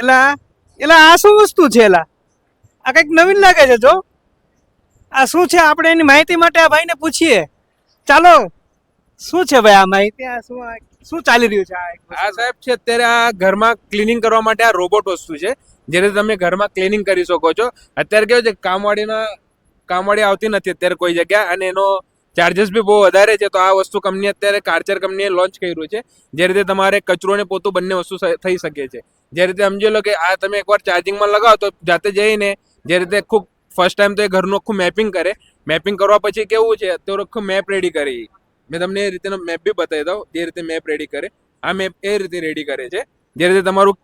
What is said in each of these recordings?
એલા એલા, આ શું વસ્તુ છે, એલા? આ કંઈક નવીન લાગે છે, જો. આ શું છે, આપણે એની માહિતી માટે આ ભાઈને પૂછીએ. ચાલો, શું છે ભાઈ આ માહિતી? આ શું શું ચાલી રહ્યું છે, આ સાહેબ, છે, અત્યારે આ ઘરમાં ક્લિનિંગ કરવા માટે આ રોબોટ વસ્તુ છે જે રીતે તમે ઘરમાં ક્લિનિંગ કરી શકો છો. અત્યારે કેવું છે, કામવાળીના, કામવાળી આવતી નથી અત્યારે કોઈ જગ્યા અને એનો ચાર્જિસ બી બહુ વધારે છે, તો આ વસ્તુ કંપની અત્યારે કાર્ચર કંપનીએ લોન્ચ કર્યું છે, જે રીતે તમારે કચરો અને પોતું બંને વસ્તુ થઈ શકે છે. જે રીતે સમજી લો કે આ તમે એકવાર ચાર્જિંગમાં લગાવો તો જાતે જઈને જે રીતે ખૂબ ફર્સ્ટ ટાઈમ તો એ ઘરનું આખું મેપિંગ કરે. મેપિંગ કરવા પછી કેવું છે, અત્યારે આખું મેપ રેડી કરી મેં તમને એ રીતેનો મેપ બી બતાવી દઉં, જે રીતે મેપ રેડી કરે. આ મેપ એ રીતે રેડી કરે છે. જે રીતે તમારું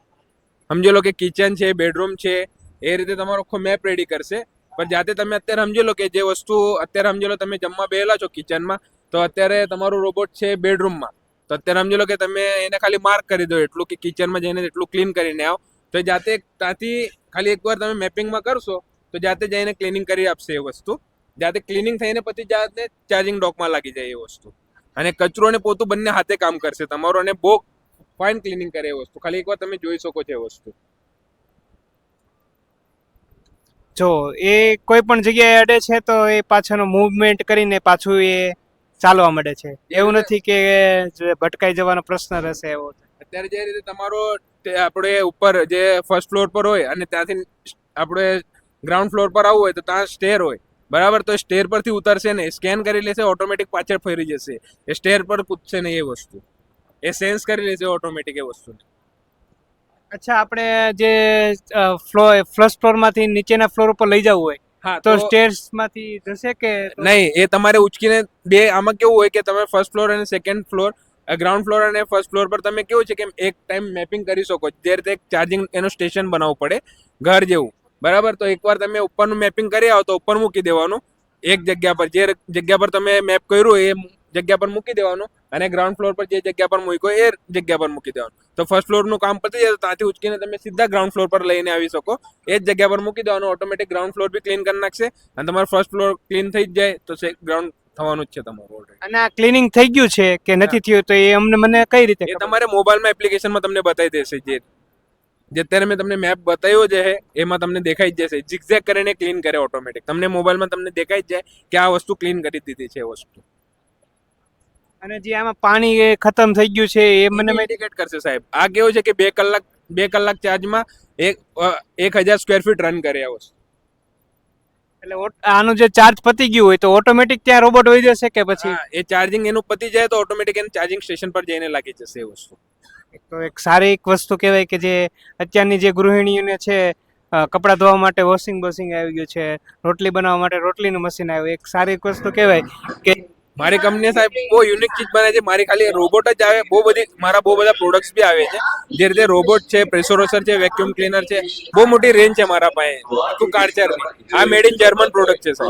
સમજી લો કે કિચન છે બેડરૂમ છે, એ રીતે તમારો આખો મેપ રેડી કરશે. પણ જાતે તમે અત્યારે સમજી લો કે જે વસ્તુ અત્યારે સમજી લો તમે જમવા બેહેલા છો કિચનમાં તો અત્યારે તમારું રોબોટ છે બેડરૂમમાં તો અત્યારે સમજી લો કે તમે એને ખાલી માર્ક કરી દો એટલું કે કિચનમાં જઈને એટલું ક્લીન કરીને આવો. તો જાતે ત્યાંથી ખાલી એકવાર તમે મેપિંગમાં કરશો, તો જાતે જઈને ક્લિનિંગ કરી આપશે એ વસ્તુ. જાતે ક્લિનિંગ થઈને પછી જાતે ચાર્જિંગ ડોકમાં લાગી જાય એ વસ્તુ. અને કચરો અને પોતું બંને હાથે કામ કરશે તમારું અને બહુ ફાઇન ક્લિનિંગ કરે એ વસ્તુ. ખાલી એકવાર તમે જોઈ શકો છો એ વસ્તુ. જો, એ કોઈ પણ જગ્યાએ અડે છે તો એ પાછળનો મૂવમેન્ટ કરીને પાછું એ ચાલવા માંડે છે. એવું નથી કે જે ભટકાઈ જવાનો પ્રશ્ન રહેશે એવો. અત્યારે જે રીતે તમારો આપણે ઉપર જે ફર્સ્ટ ફ્લોર પર હોય અને ત્યાંથી આપણે ગ્રાઉન્ડ ફ્લોર પર આવવું હોય તો ત્યાં સ્ટેર હોય. બરાબર? તો સ્ટેર પરથી ઉતરશે ને સ્કેન કરી લેશે ઓટોમેટિક પાછળ ફરી જશે. એ સ્ટેર પર કૂદશે ને એ વસ્તુ. એ સેન્સ કરી લેશે ઓટોમેટિક એ વસ્તુ અચ્છા આપણે જે ફ્લો ફર્સ્ટ ફ્લોરમાંથી નીચેના ફ્લોર ઉપર લઈ જવું હોય હા તો સ્ટેર્સમાંથી જશે કે નહીં એ તમારે ઉચકીને બે આમાં કેવું હોય કે તમે ફર્સ્ટ ફ્લોર અને સેકન્ડ ફ્લોર ગ્રાઉન્ડ ફ્લોર અને ફર્સ્ટ ફ્લોર પર તમે કેવું છે કે એક ટાઈમ મેપિંગ કરી શકો. જે રીતે એક ચાર્જિંગ એનું સ્ટેશન બનાવવું પડે ઘર જેવું. બરાબર? તો એકવાર તમે ઉપરનું મેપિંગ કરી આવો તો ઉપર મૂકી દેવાનું. એક જગ્યા પર જે જગ્યા પર તમે મેપ કર્યું એ જગ્યા પર મૂકી દેવાનું. અને ગ્રાઉન્ડ ફ્લોર પર જે જગ્યા પર મૂક્યો એ જગ્યા પર મૂકી દેવાનું. તો ફર્સ્ટ ફ્લોરનું કામ પતી જાય તો ત્યાંથી ઉચકીને તમે સીધા ગ્રાઉન્ડ ફ્લોર પર લઈને આવી શકો. એ જ જગ્યા પર મૂકી દેવાનું ઓટોમેટિક ગ્રાઉન્ડ ફ્લોર બી ક્લીન કરી નાખશે. અને તમારો ફર્સ્ટ ફ્લોર ક્લીન થઈ જ જાય તો ગ્રાઉન્ડ થવાનું જ છે તમારું ઓલરેડી અને આ ક્લિનિંગ થઈ ગયું છે કે નથી થયું તો એ અમને મને કઈ રીતે એ તમારે મોબાઈલમાં એપ્લિકેશનમાં તમને બતાવી દેશે જે જે અત્યારે મેં તમને મેપ બતાવ્યો છે એમાં તમને દેખાઈ જ જશે. ઝિગઝેગ કરીને ક્લીન કરે ઓટોમેટિક તમને મોબાઈલમાં તમને દેખાઈ જ જાય કે આ વસ્તુ ક્લીન કરી દીધી છે એ વસ્તુ. અને જે આમાં પાણી ખતમ થઈ ગયું છે એ મને મેડિકેટ ઇન્ડિકેટ કરશે સાહેબ. આ કેવું છે કે બે કલાક બે કલાક ચાર્જમાં એક એક હજાર સ્ક્વેર ફીટ રન કરી આવો એટલે આનું જે ચાર્જ પતી ગયું હોય તો ઓટોમેટિક ત્યાં રોબોટ હોઈ જશે કે પછી? એ ચાર્જિંગ એનું પતી જાય તો ઓટોમેટિક એને ચાર્જિંગ સ્ટેશન પર જઈને લાગી જશે એ વસ્તુ. તો એક સારી એક વસ્તુ કહેવાય કે જે અત્યારની જે ગૃહિણીઓને છે કપડાં ધોવા માટે વોશિંગ મશીન આવી ગયું છે રોટલી બનાવવા માટે રોટલીનું મશીન આવ્યું. એક સારી એક વસ્તુ કહેવાય કે મારી કંપની સાહેબ બહુ યુનિક ચીજ બને છે. મારી ખાલી રોબોટ જ આવે. બહુ બધી, મારા બહુ બધા પ્રોડક્ટ્સ બી આવે છે. જે રીતે રોબોટ છે પ્રેશર વોશર છે વેક્યુમ ક્લીનર છે. બહુ મોટી રેન્જ છે મારા પાસે. આખું કાર્ચરની આ મેડ ઇન જર્મન પ્રોડક્ટ છે, સાહેબ.